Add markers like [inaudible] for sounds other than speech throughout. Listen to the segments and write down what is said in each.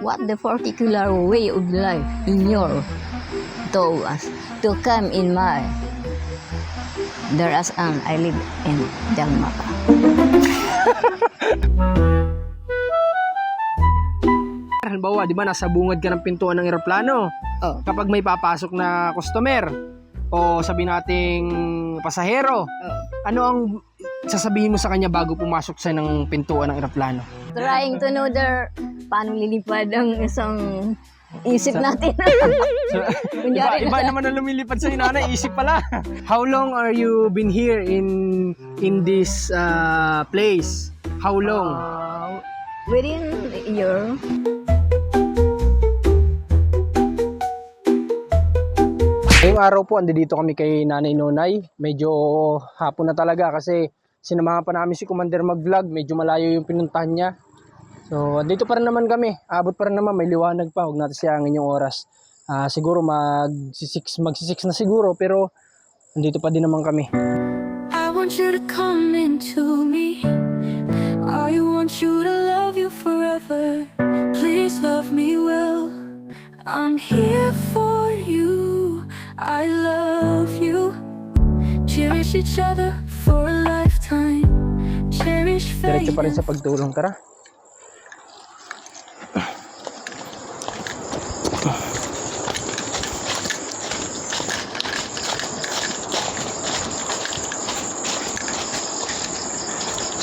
what the particular way of life in your to us to come in my there as an I live in Jalmaka. Halimbawa, di ba, nasa bungad ka ng pintuan ng eroplano. Oh. Kapag may papasok na customer o sabi nating pasahero, Oh. ano ang sasabihin mo sa kanya bago pumasok sa ng pintuan ng eroplano? Trying to know their paano lilipad ang isang isip natin. [laughs] So, iba, iba naman ang lumilipad sa inana, isip pala. How long are you been here in in this uh, place? How long? Uh, within a year, Ngayong araw po, andi dito kami kay Nanay Nonay. Medyo hapon na talaga kasi sinamahan pa namin si Commander mag-vlog. Medyo malayo yung pinuntahan niya. So, dito pa rin naman kami. Abot pa rin naman, may liwanag pa. Huwag natin sayangin yung oras. Ah, siguro mag-six, mag-six na siguro, pero andito pa din naman kami. I want you to come into me. I want you to love you forever. Please love me well. I'm here for you. I love you. Cherish each other for a lifetime. Cherish Diretso faith. pa rin sa pagtulong. Tara.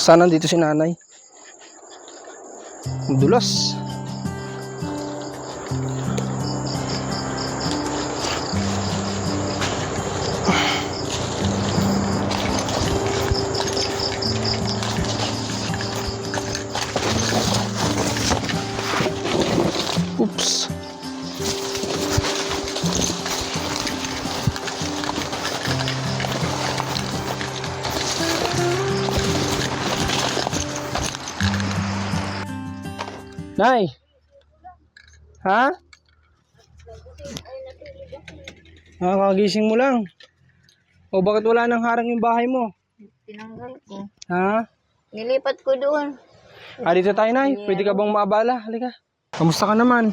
Sana dito si nanay. Dulas. Nay. Ha? Ah, kagising mo lang. O bakit wala nang harang yung bahay mo? tinanggal ko. Ha? Nilipat ko doon. Ah, dito tayo, Nay. Pwede ka bang maabala? Halika. Kamusta ka naman?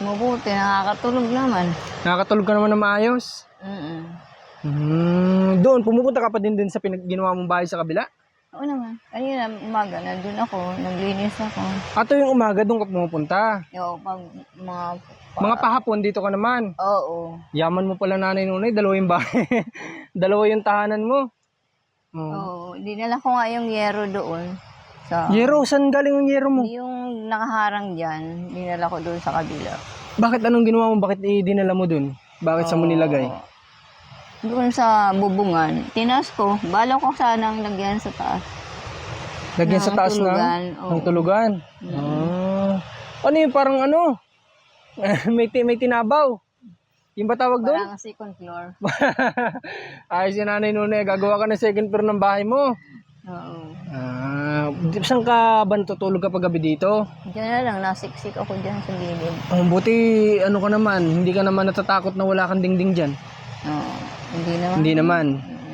Mabuti, nakakatulog naman. Nakakatulog ka naman na maayos? Mm-mm. Hmm, doon, pumupunta ka pa din din sa pinag ginawa mong bahay sa kabila? Oo naman. Kanina umaga, nandun ako, naglinis ako. Ato yung umaga, doon ka pumupunta. Yo, pag mga... Mga pahapon, dito ka naman. Oo. Yaman mo pala nanay nunay, dalawa yung bahay. [laughs] dalawa yung tahanan mo. Oh. Oo. Dinala ko nga yung yero doon. Sa, Yero, saan galing ang yero mo? Yung nakaharang dyan, dinala ko doon sa kabila. Bakit anong ginawa mo? Bakit dinala mo doon? Bakit sa mo nilagay? Oo. Doon sa bubungan, tinas ko. Bala ko sanang lagyan sa taas. Lagyan sa ng taas tulugan, ng, oo. ng tulugan. Ah. Ano yung parang ano? [laughs] may, may tinabaw. Yung ba tawag doon? Parang second floor. [laughs] Ayos si nanay nunay, gagawa ka ng second floor ng bahay mo. Oo. Ah, saan ka ba natutulog kapag gabi dito? Diyan na lang, nasiksik ako dyan sa gilid. Oh, buti ano ka naman, hindi ka naman natatakot na wala kang dingding diyan. Oo. Hindi naman. Hindi naman.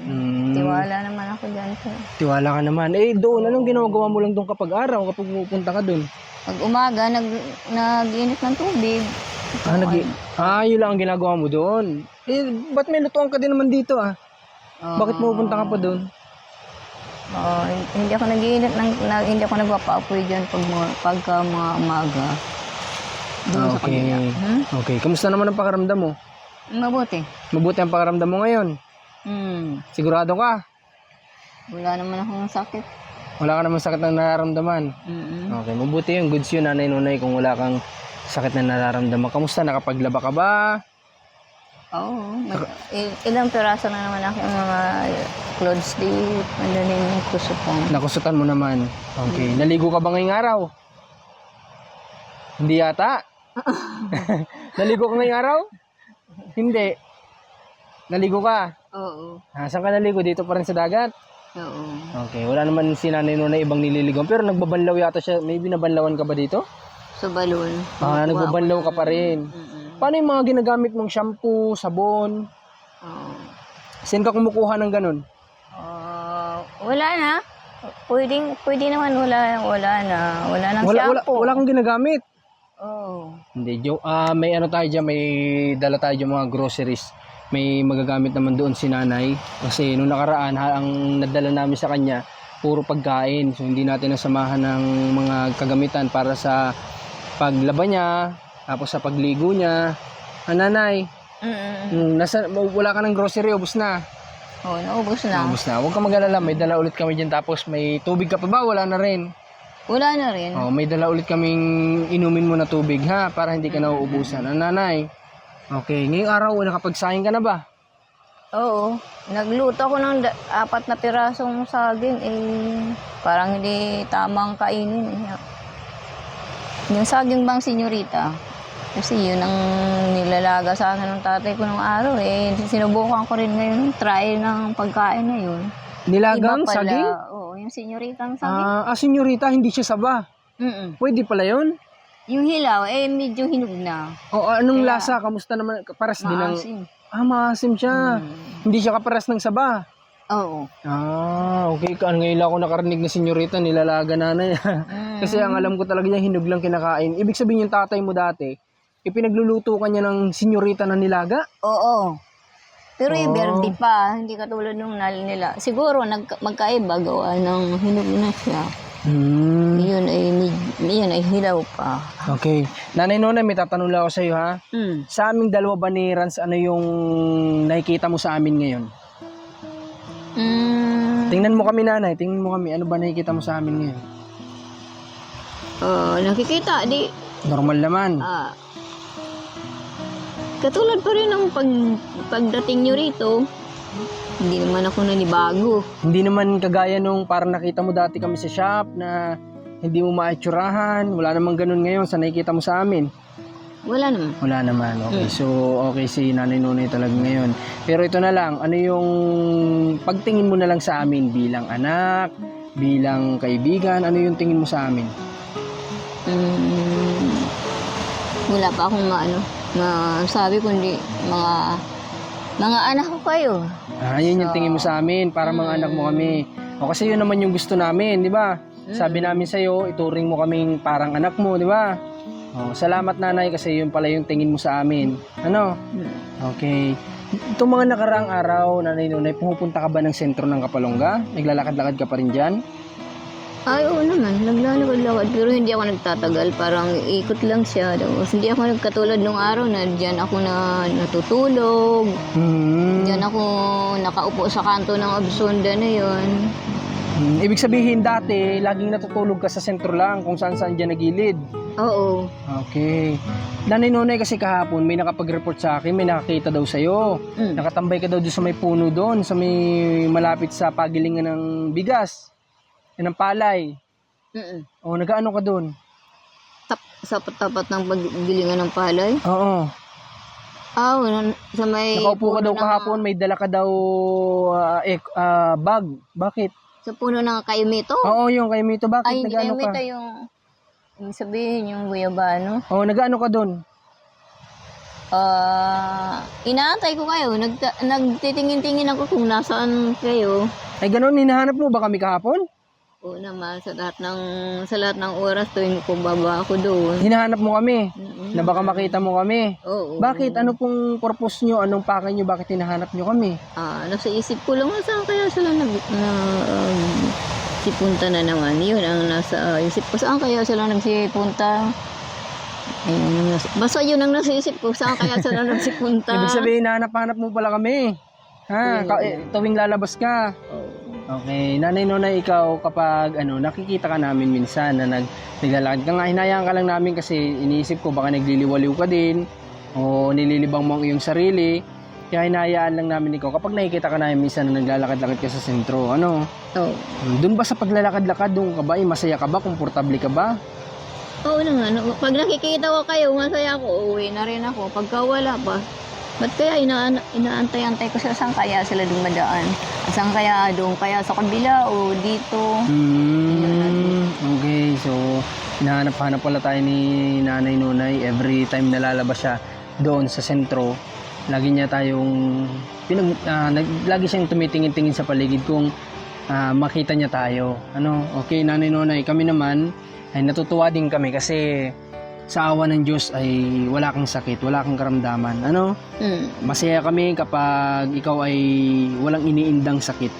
Hmm, Tiwala naman ako dyan. Sir. tiwala ka naman. Eh doon, anong ginagawa mo lang doon kapag araw, kapag pupunta ka doon? Pag umaga, nag, nag-init ng tubig. Ah, nag ah, yun lang ang ginagawa mo doon. Eh, ba't may lutuan ka din naman dito ah? Oo. Bakit pupunta ka pa doon? Oo, hindi ako nag-iinit, ng, na, hindi ako nagpapaapoy dyan pag pagka mga umaga. Doon sa Okay. kabila. Hmm? Okay, kamusta naman ang pakiramdam mo? Mabuti. Mabuti ang pakiramdam mo ngayon. Hmm. Sigurado ka? Wala naman akong sakit. Wala ka naman sakit na nararamdaman. Mm-mm. Okay, mabuti yung goods yun, nanay nunay, kung wala kang sakit na nararamdaman. Kamusta? Nakapaglaba ka ba? Oo. Mag, il- ilang piraso na naman ako yung mga clothes date. Ano din yung kusupong. Nakusutan mo naman. Okay. Naligo ka ba ngayong araw? Hindi yata. [laughs] [laughs] Naligo ka ngayong araw? Hindi. Naligo ka? Oo. Ah, saan ka naligo? Dito pa rin sa dagat? Oo. Okay. Wala naman si nanay nunay ibang nililigaw. Pero nagbabanlaw yata siya. May binabanlawan ka ba dito? Sa balon. Ah, nagbabanlaw ka pa rin. Mm-mm. Paano yung mga ginagamit mong shampoo, sabon? Oo. Saan ka kumukuha ng ganun? Ah, wala na. Pwedeng, pwede naman wala, wala na. Wala nang Wala, wala, shampoo. wala kang ginagamit. Oh. Hindi, joke. Ah, may ano tayo dyan, may dala tayo dyan mga groceries. May magagamit naman doon si nanay. Kasi nung nakaraan, ha, ang nadala namin sa kanya, puro pagkain. So, hindi natin nasamahan ng mga kagamitan para sa paglaba niya, tapos sa pagligo niya. Ah, nanay, Mm-mm. mm, nasa, wala ka ng grocery, ubus na. Oh, naubos na. Ubus na. Huwag ka mag-alala, may dala ulit kami dyan. Tapos may tubig ka pa ba? Wala na rin. Wala na rin. Oh, may dala ulit kaming inumin mo na tubig ha para hindi ka nauubusan. Ang nanay. Okay, ngayong araw nakapagsahin ka na ba? Oo. Nagluto ako ng da- apat na pirasong saging. Eh, parang hindi tamang kainin. Eh. Yung saging bang senyorita. Kasi yun ang nilalaga sa akin ng tatay ko nung araw. Eh, sinubukan ko rin ngayon try ng pagkain na yun. Nilagang Iba pala. saging? Oo, yung senyoritang saging. Ah, ah, senyorita, hindi siya saba. Mm-mm. Pwede pala yun? Yung hilaw, eh, medyo hinog na. O anong Kaya- lasa? Kamusta naman? Paras din ng... Maasim. Ah, maasim siya. Mm. Hindi siya kaparas ng saba. Oo. Ah, okay. Ano ngayon ako nakarinig na senyorita, nilalaga nanay. Mm. [laughs] Kasi ang alam ko talaga niya, hinog lang kinakain. Ibig sabihin yung tatay mo dati, ipinagluluto ka niya ng senyorita na nilaga? Oo. Pero yung Oh. verde pa, hindi katulad nung nal nila. Siguro nag, magkaiba gawa ng hinog na siya. Hmm. Yun ay, yun ay hilaw pa. Okay. Nanay Nona, may tatanong lang ako sa iyo ha. Mm. Sa aming dalawa ba ni Rans, ano yung nakikita mo sa amin ngayon? Mm. Tingnan mo kami nanay, tingnan mo kami. Ano ba nakikita mo sa amin ngayon? Oh, nakikita, di, Normal naman. ah, katulad pa rin ng pag, pagdating nyo rito, hindi naman ako nanibago. Hindi naman kagaya nung parang nakita mo dati kami sa shop na hindi mo maaitsurahan. Wala namang ganun ngayon sa nakikita mo sa amin. Wala naman. Wala naman. Okay, so okay si Nanay Nunay talaga ngayon. Pero ito na lang, ano yung pagtingin mo na lang sa amin bilang anak, bilang kaibigan, ano yung tingin mo sa amin? Mm, wala pa akong maano, masabi kundi mga mga anak ko kayo. Ah, yun yung So, tingin mo sa amin para mga anak mo kami. O kasi yun naman yung gusto namin, di ba? Sabi namin sa iyo, ituring mo kaming parang anak mo, di ba? Oh, salamat nanay kasi yun pala yung tingin mo sa amin. Ano? Mm. Okay. Itong mga nakaraang araw, nanay nunay, pumupunta ka ba ng sentro ng Kapalongga? Naglalakad-lakad ka pa rin dyan? Ay, oo naman. Naglalakad-lakad. Pero hindi ako nagtatagal. Parang ikot lang siya. Tapos hindi ako nagkatulad nung araw na diyan ako na natutulog. Hmm. Diyan ako nakaupo sa kanto ng Absonda na yon. Hmm. Ibig sabihin dati, laging natutulog ka sa sentro lang kung saan saan dyan nagilid. Oo. Okay. Nanay nunay kasi kahapon, may nakapag-report sa akin, may nakakita daw sa'yo. Mm. Nakatambay ka daw doon sa may puno doon, sa may malapit sa pagilingan ng bigas. Yan ng palay. Mm-mm. O, nagaano ka doon? Tap, sa tapat ng paggilingan ng palay. Oo. Ah, wala, sa may... Nakaupo ka daw ng- kahapon, may dala ka daw ah, eh, ah, bag. Bakit? Sa puno ng kayumito. Oo, yung kay Mito, bakit? Ay, hindi nagaano ka? kayumito yung... Yung sabihin, yung guyabano. Oo, nagaano ka doon? Ah, inaantay ko kayo. Nagta- nagtitingin-tingin ako kung nasaan kayo. Ay, ganun, hinahanap mo ba kami kahapon? Oo naman, sa lahat ng, sa lahat ng oras tuwing ko baba ako doon. Hinahanap mo kami, Mm, na baka makita mo kami. Oo. Bakit? Ano pong purpose nyo? Anong pakay nyo? Bakit hinahanap nyo kami? Ah, nasa isip ko lang, saan kaya sila nag, na, um, sipunta na naman. Yun ang nasa ah, isip ko. Saan kaya sila nagsipunta? Ayun, nasa, basta yun ang nasa isip ko. Saan kaya sila nagsipunta? [laughs] Ibig sabihin, hinahanap-hanap mo pala kami. Ha? Ka- eh, tuwing lalabas ka. Oo. Okay, nanay nonay ikaw kapag ano nakikita ka namin minsan na nag naglalakad ka nga hinayaan ka lang namin kasi iniisip ko baka nagliliwaliw ka din o nililibang mo ang iyong sarili kaya hinayaan lang namin ikaw kapag nakikita ka namin minsan na naglalakad-lakad ka sa sentro ano Oo. doon ba sa paglalakad-lakad doon ka ba eh, masaya ka ba komportable ka ba Oo naman. Pag nakikita ko kayo, masaya ako. Uwi na rin ako. Pagka wala pa, ba't kaya ina inaantay-antay ko sila saan kaya sila dumadaan? Saan kaya doon? Kaya sa kabila o dito? Hmm, okay so hinahanap-hanap pala tayo ni nanay nonay every time na lalabas siya doon sa sentro lagi niya tayong pinag, ah, nag- lagi siyang tumitingin-tingin sa paligid kung ah, makita niya tayo ano okay nanay nonay kami naman ay natutuwa din kami kasi sa awa ng Diyos ay wala kang sakit, wala kang karamdaman. Ano? Mm. Masaya kami kapag ikaw ay walang iniindang sakit.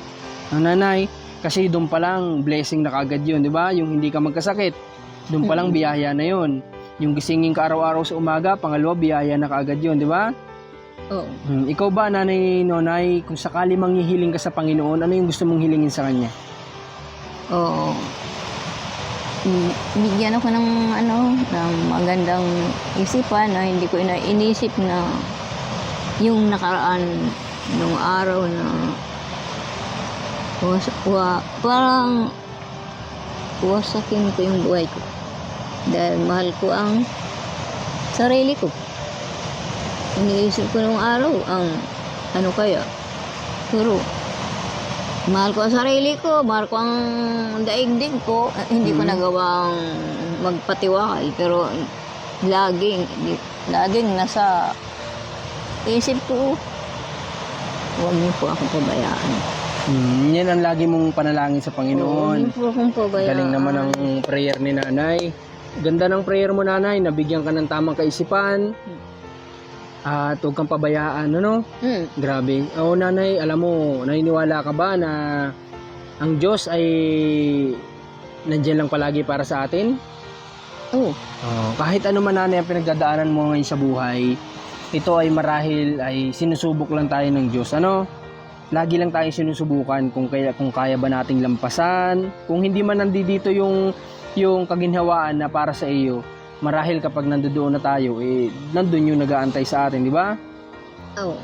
Ang nanay, kasi doon pa lang blessing na kagad yun, di ba? Yung hindi ka magkasakit. Doon pa lang Mm. biyaya na yun. Yung gisingin ka araw-araw sa umaga, pangalawa biyaya na kagad yun, di ba? Oo. Hmm, ikaw ba, nanay Nonay, kung sakali manghihiling ka sa Panginoon, ano yung gusto mong hilingin sa Kanya? Oo. Mm, Bigyan ako ng ano, ng magandang isipan na hindi ko ina inisip na yung nakaraan nung araw na was, wa, parang wasakin ko yung buhay ko. Dahil mahal ko ang sarili ko. Iniisip ko nung araw ang ano kaya. Pero Mahal ko ang sarili ko, mahal ko ang daigdig ko. Hindi ko Mhm. nagawang magpatiwakal, pero laging, laging nasa isip ko, huwag niyo po ako pabayaan. Hmm, yan ang lagi mong panalangin sa Huwag Panginoon. niyo po akong pabayaan. Galing naman ang prayer ni nanay. Ganda ng prayer mo nanay, nabigyan ka ng tamang kaisipan. At huwag kang pabayaan, ano? Hmm. Grabe. Oo nanay, alam mo, naniniwala ka ba na ang Diyos ay nandyan lang palagi para sa atin? Oh, Oh, kahit ano man nanay ang pinagdadaanan mo ngayon sa buhay, ito ay marahil ay sinusubok lang tayo ng Diyos. Ano? Lagi lang tayong sinusubukan kung kaya kung kaya ba nating lampasan. Kung hindi man nandito yung yung kaginhawaan na para sa iyo, marahil kapag nandoon na tayo, eh nandun yung nag-aantay sa atin, di ba? oh.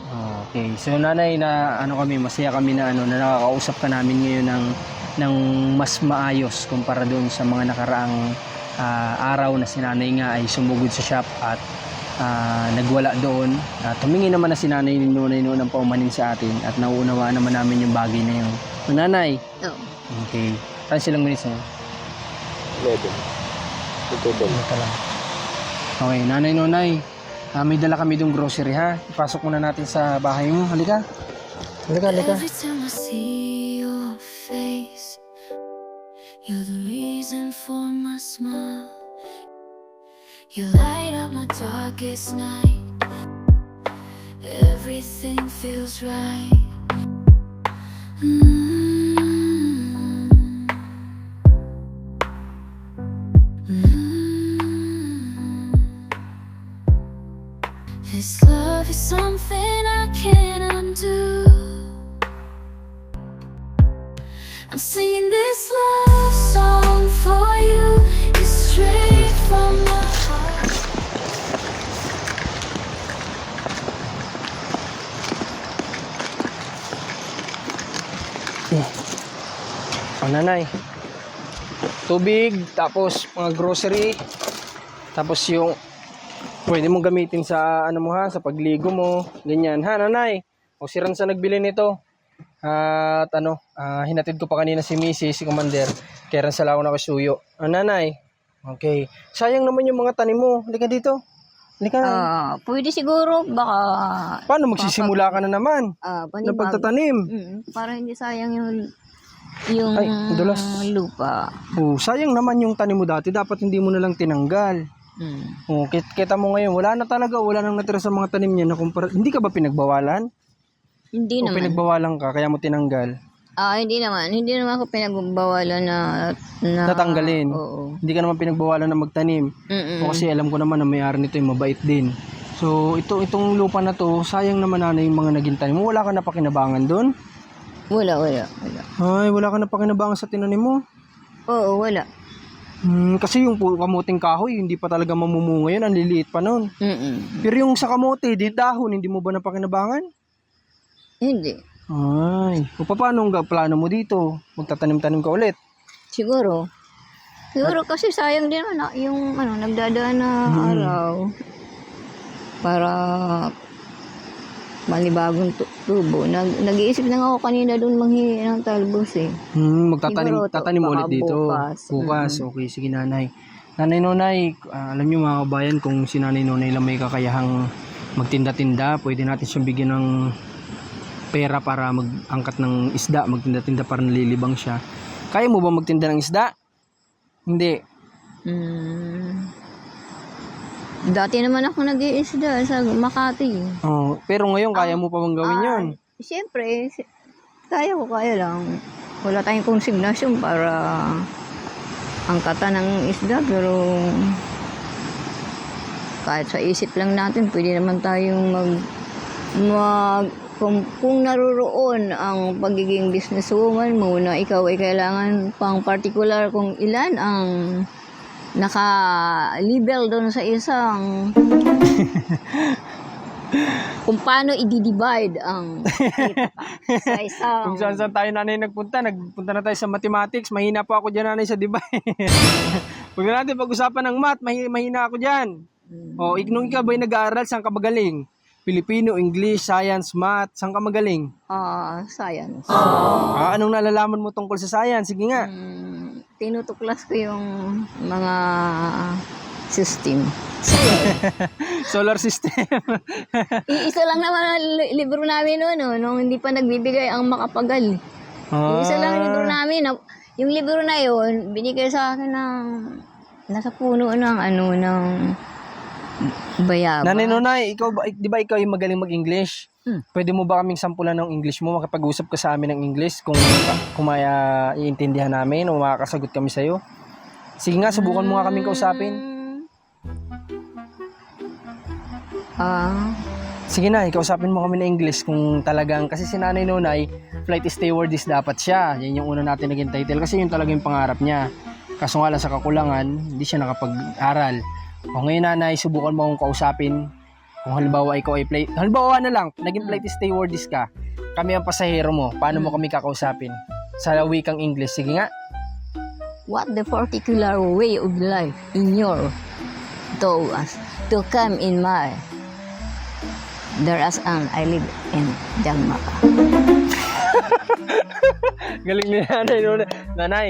Okay. So nanay na ano kami, masaya kami na ano na nakakausap ka namin ngayon ng ng mas maayos kumpara doon sa mga nakaraang ah, araw na si nanay nga ay sumugod sa shop at ah, nagwala doon. At humingi naman na si nanay ni Nunay noon ng paumanin sa atin at nauunawaan naman namin yung bagay na yun. So nanay, Oh. okay. Saan silang minutes na? 11. Ito lang. Okay, nanay Nunay. ah, may dala kami doon grocery ha. Ipasok muna natin sa bahay mo. Halika. Halika, halika. Every time I see your face, you're the reason for my smile. You light up my darkest night. Everything feels right. Something I can't undo. I'm singing this love song for you. It's straight from my heart. Ang nanay. Tubig, tapos mga grocery, tapos yung pwede mong gamitin sa ano mo ha, sa pagligo mo, ganyan. Ha, nanay? O si Ran sa nagbili nito. At ano, ah, hinatid ko pa kanina si Mrs. si Commander. Kaya rin sa lawan ako suyo. Ah, nanay. Okay. Sayang naman yung mga tanim mo. Halika dito. Halika. Ah, pwede siguro, baka, Paano magsisimula ka na naman? ah, Ng panibag. pagtatanim. Mm, para hindi sayang yung, yung Ay, dulas. lupa. Oh, sayang naman yung tanim mo dati. Dapat hindi mo na lang tinanggal. Mm. Oh, kit kita mo ngayon, wala na talaga, wala nang natira sa mga tanim niya na kumpara. Hindi ka ba pinagbawalan? Hindi O naman. pinagbawalan ka, kaya mo tinanggal? Ah, hindi naman. Hindi naman ako pinagbawalan na, na Tatanggalin. Oo. Hindi ka naman pinagbawalan na magtanim. Mm-mm. O kasi alam ko naman na may-ari nito yung mabait din. So, ito itong lupa na to, sayang naman na yung mga naging tanim. Wala ka na pakinabangan doon? Wala, wala, wala. Ay, wala ka na pakinabangan sa tinanim mo. Oo, wala. Hmm, kasi yung pu- kamuting kahoy, hindi pa talaga mamumunga yun. Ang liliit pa noon. Mm-mm. Pero yung sa kamote, di dahon, hindi mo ba napakinabangan? Hindi. Ay, o paano ang plano mo dito? Magtatanim-tanim ka ulit? Siguro. Siguro kasi sayang din naman ah, yung ano, nagdadaan na Mm. araw para malibagong tu- tubo. Nag, nag-iisip na nga ako kanina doon manghingi ng talbos eh. Hmm, magtatanim Siguro to, tatanim baka ulit dito. bukas. Bukas, okay, sige nanay. Nanay Nonay, ah, alam niyo mga kabayan kung si Nanay Nonay lang may kakayahang magtinda-tinda, pwede natin siyang bigyan ng pera para mag-angkat ng isda, magtinda-tinda para nalilibang siya. Kaya mo ba magtinda ng isda? Hindi. Mm, Dati naman ako nag-iisda sa Makati. Oh, pero ngayon kaya mo pa bang gawin Ah, 'yon? Siyempre, si- kaya ko, kaya lang. Wala tayong konsignasyon para angkatan ng isda, pero kahit sa isip lang natin, pwede naman tayong mag, mag kung, kung naroon ang pagiging businesswoman mo na ikaw ay kailangan pang particular kung ilan ang naka-label doon sa isang [laughs] kung paano i-divide ang sa [laughs] isang Kung saan saan tayo nanay nagpunta, nagpunta na tayo sa mathematics, mahina pa ako dyan nanay sa divide. [laughs] Huwag na natin pag-usapan ng math, mahi- mahina ako dyan. O, ik- nung ikaw ba'y nag-aaral, saan ka magaling? Filipino, English, Science, Math, saan ka magaling? ah, science. Ah, anong nalalaman mo tungkol sa science? Sige nga. Mm, tinutuklas ko yung mga system. [laughs] Solar system. Iisa lang naman ang li- libro namin noon, no, nung hindi pa nagbibigay ang makapagal. Ah. Isa lang ang libro namin. na- Yung libro na yon binigay sa akin ng nasa puno ng ano ng bayaba. Nanay Nonay, ikaw ba, di ba ikaw yung magaling mag-English? Hmm. Pwede mo ba kaming sampulan ng English mo? Makapag-usap ka sa amin ng English kung, kung may ah, iintindihan namin o makakasagot kami sa'yo? Sige nga, subukan mo nga kaming kausapin. Ah, Sige na, ikausapin mo kami ng English kung talagang, kasi si Nanay Nonay, flight stewardess dapat siya. Yan yung una natin naging title kasi yun talaga yung pangarap niya. Kaso nga lang sa kakulangan, hindi siya nakapag-aral. O ngayon nanay, subukan mo akong kausapin. Kung halimbawa ikaw ay flight, halimbawa na lang, naging flight stewardess ka, kami ang pasahero mo, paano mo kami kakausapin? Sa wikang English, sige nga. what the particular way of life in your to us to come in my there as an I live in Jangmaka. [laughs] Galing ni nanay Nonay. Nanay,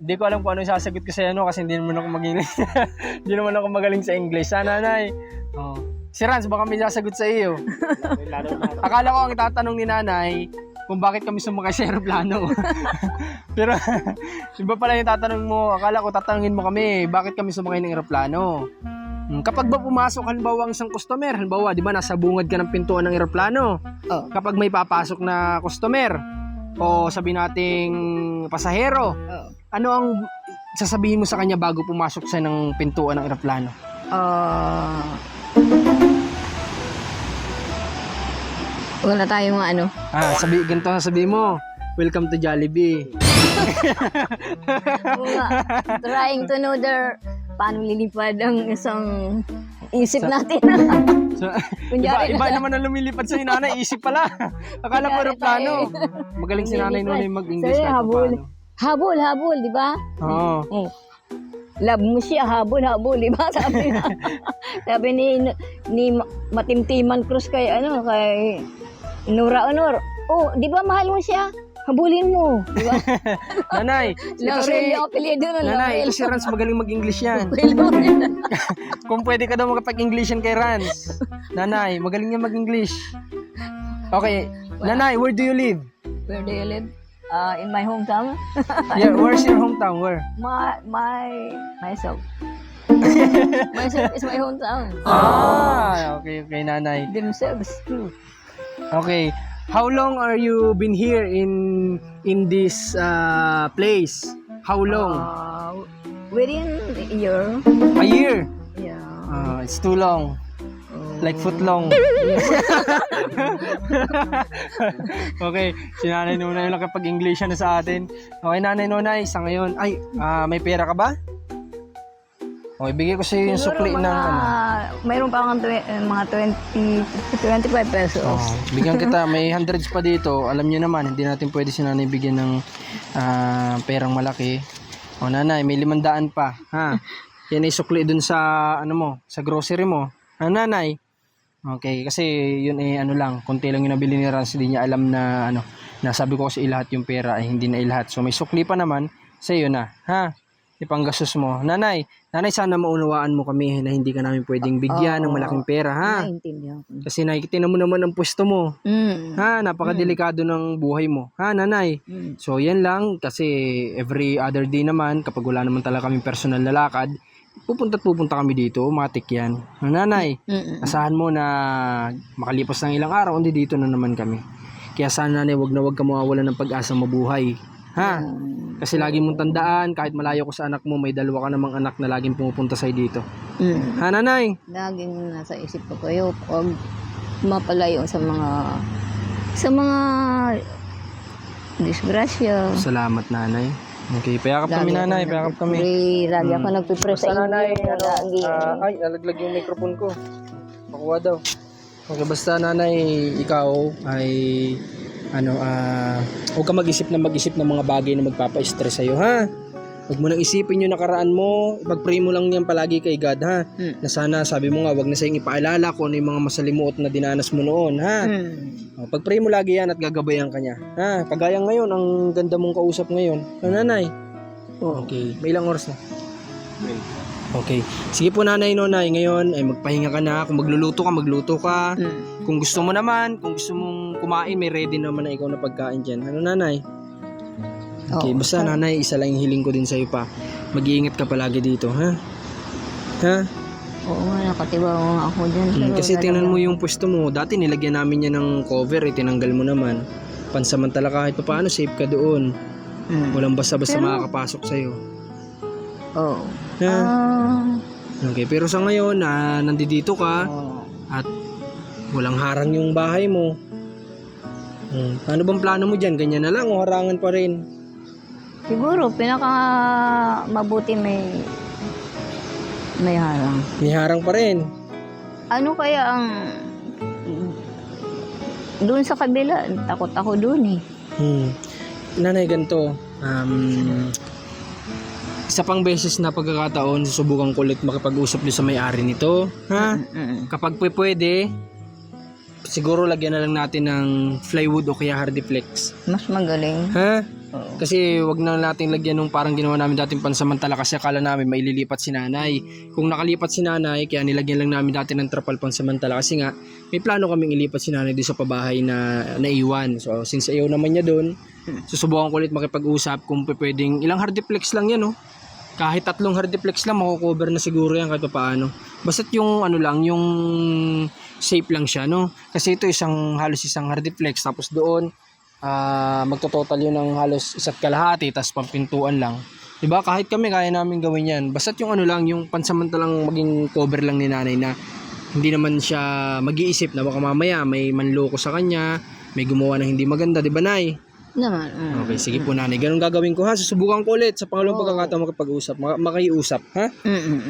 hindi ko alam kung ano yung sasagot ko sa ano kasi hindi naman ako mag-English. [laughs] hindi naman ako magaling sa English. Sana nanay. Oh. Si Rans, baka may sasagot sa iyo. [laughs] Akala ko ang tatanong ni nanay kung bakit kami sumakay sa aeroplano. [laughs] Pero [laughs] iba pala yung tatanong mo. Akala ko tatanungin mo kami, bakit kami sumakay ng aeroplano? Hmm, Kapag ba pumasok halimbawa ang isang customer, halimbawa, di ba nasa bungad ka ng pintuan ng aeroplano, Oh. kapag may papasok na customer o sabi nating pasahero, Oh. ano ang sasabihin mo sa kanya bago pumasok sa ng pintuan ng eroplano? Uh, wala tayong ano. Ah, sabi ganito ang sabihin mo. Welcome to Jollibee. Mga trying to know their paano lilipad ang isang isip natin. [laughs] So, iba, iba na- naman ang lumilipad sa nanay, isip pala. Akala ko Kunyari eroplano. tayo. Magaling si nanay noon mag-English Sabi, kahit habol. Habol, habol, di ba? Oo. Oh. Love mo siya, habol, habol, di ba? [laughs] Sabi na. sabi ni, ni Ma- Matimtiman Cruz kay, ano, kay Nora Honor. Oh, di ba mahal mo siya? Habulin mo. Di ba? [laughs] Nanay, ito si... Laurel yung apelido na Nanay, si Rans magaling mag-English yan. [laughs] Kung pwede ka daw makapag-English yan kay Rans. Nanay, magaling niya mag-English. Okay. Nanay, where do you live? Where do you live? Uh, in my hometown? [laughs] Yeah, where's your hometown? Where? my, my, myself. [laughs] myself is my hometown. Ah, okay, okay, nanay. Themselves too. Okay. How long are you been here in in this uh, place? How long? Uh, within a year. A year. Yeah. Ah, it's too long. Like foot long. [laughs] okay, si Nanay Nunay lang kapag English na sa atin. Okay, Nanay Nunay, sa ngayon, ay, ah, may pera ka ba? Okay, bigay ko sa iyo yung Siguro sukli mga, ng ano. mayroon pa akong twe- eh, mga 20, 25 pesos. Oh, bigyan kita, may hundreds pa dito. Alam niyo naman, hindi natin pwede si nanay bigyan ng ah, perang malaki. O nanay, may limandaan pa. Ha? Yan ay sukli dun sa, ano mo, sa grocery mo. Ha, nanay? Okay, kasi yun eh, ano lang, konti lang yung nabili ni Rans, hindi niya alam na, ano, nasabi ko kasi ilahat yung pera ay hindi na ilahat. So may sukli pa naman, sa iyo na. Ha? Ipanggastos mo. Nanay, nanay sana maunawaan mo kami na hindi ka namin pwedeng bigyan ng Oo. malaking pera, ha? Naintindihan ko. Kasi nakikita mo naman ang pwesto mo. Mm. Ha, napakadelikado ng buhay mo. Ha, nanay. Mm. So, yan lang. Kasi every other day naman, kapag wala naman talaga kaming personal na lakad, pupunta at pupunta kami dito, matik yan. No, nanay, Mm-mm. asahan mo na makalipas ng ilang araw, hindi dito na naman kami. Kaya sana nanay, wag na wag ka mawawalan ng pag-asa mabuhay. Ha? Kasi lagi mong tandaan, kahit malayo ko sa anak mo, may dalawa ka namang anak na laging pumupunta sa'yo dito. Mm. Ha, nanay? Laging nasa isip ko kayo, huwag mapalayo sa mga sa mga disgrasya. Salamat, nanay. Okay, payakap kami, nanay. Payakap kami. nagpipray, Lagi ako Hmm. nagpipray sa Basta nanay, inyo. ano, Lagi. ah, ay, nalaglag yung microphone ko. Makuha daw. Okay, basta nanay, ikaw ay, ano, ah, huwag ka mag-isip na mag-isip ng mga bagay na magpapa-stress sa'yo, ha? Huwag mo nang isipin yung nakaraan mo. Ipag-pray mo lang yan palagi kay God, ha? Hmm. Na sana, sabi mo nga, wag na sa'yong ipaalala kung ano yung mga masalimuot na dinanas mo noon, ha? Mm. Oh, pag-pray mo lagi yan at gagabayan ka niya. Ha? Kagaya ngayon, ang ganda mong kausap ngayon. Ano, nanay? Oo. Okay. May ilang oras na? Okay. Sige po nanay nonay, ngayon ay magpahinga ka na. Kung magluluto ka, magluto ka. Mm. Kung gusto mo naman, kung gusto mong kumain, may ready naman na ikaw na pagkain dyan. Ano nanay? Okay, Oo. basta nanay, isa lang yung hiling ko din sa'yo pa. Mag-iingat ka palagi dito, ha? Ha? Oo nga, nakatiwa nga ako dyan. Mm, pero kasi tingnan mo yung pwesto mo. Dati nilagyan namin yan ng cover, eh, tinanggal mo naman. Pansamantala kahit pa paano, safe ka doon. Mm. Walang basta-basta Pero- makakapasok sa'yo. Oo. Ha? Ah. Okay, pero sa ngayon, na nandito ka, Oo. at walang harang yung bahay mo. Hmm. Ano bang plano mo dyan? Ganyan na lang o harangan pa rin? Siguro, pinaka mabuti may may harang. May harang pa rin. Ano kaya ang doon sa kabila, takot ako doon eh. Hmm. Nanay, ganito. Um, isa pang beses na pagkakataon, susubukan ko ulit makipag-usap doon sa may-ari nito. Ha? Mm-mm. Kapag pwe- pwede, siguro lagyan na lang natin ng plywood o kaya hardiplex. Mas magaling. Ha? Oo. Kasi wag na nating lagyan nung parang ginawa namin dating pansamantala kasi akala namin may lilipat si nanay. Kung nakalipat si nanay, kaya nilagyan lang namin dati ng trapal pansamantala kasi nga may plano kaming ilipat si nanay doon sa pabahay na naiwan. So since ayaw naman niya doon, [laughs] susubukan ko ulit makipag-usap kung pwedeng ilang hardiplex lang yan oh. Kahit tatlong hardiplex lang mako-cover na siguro yan kahit paano. Basta't yung ano lang, yung safe lang siya no. Kasi ito isang halos isang hardiplex tapos doon ah magtototal yun ng halos isa't kalahati tapos pampintuan lang. 'Di ba? Kahit kami kaya namin gawin 'yan. Basta't yung ano lang, yung pansamantalang maging cover lang ni nanay na hindi naman siya mag-iisip na baka mamaya may manloko sa kanya, may gumawa ng hindi maganda, 'di ba, Nay? Naman. mm. Okay, sige po, Nanay. Ganun gagawin ko ha. Susubukan ko ulit sa pangalawang Oo. pagkakataon makipag-usap, maka- makiusap, ha? Mm-mm.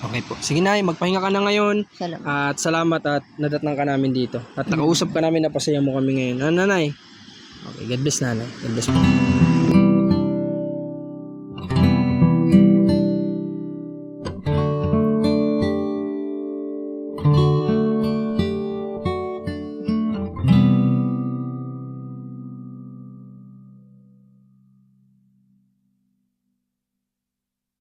Okay po. Sige, Nay, magpahinga ka na ngayon. Salamat. At salamat at nadatnang ka namin dito. At nakausap ka namin, napasaya mo kami ngayon. Ah, nanay? Okay, God bless nanay. God bless po.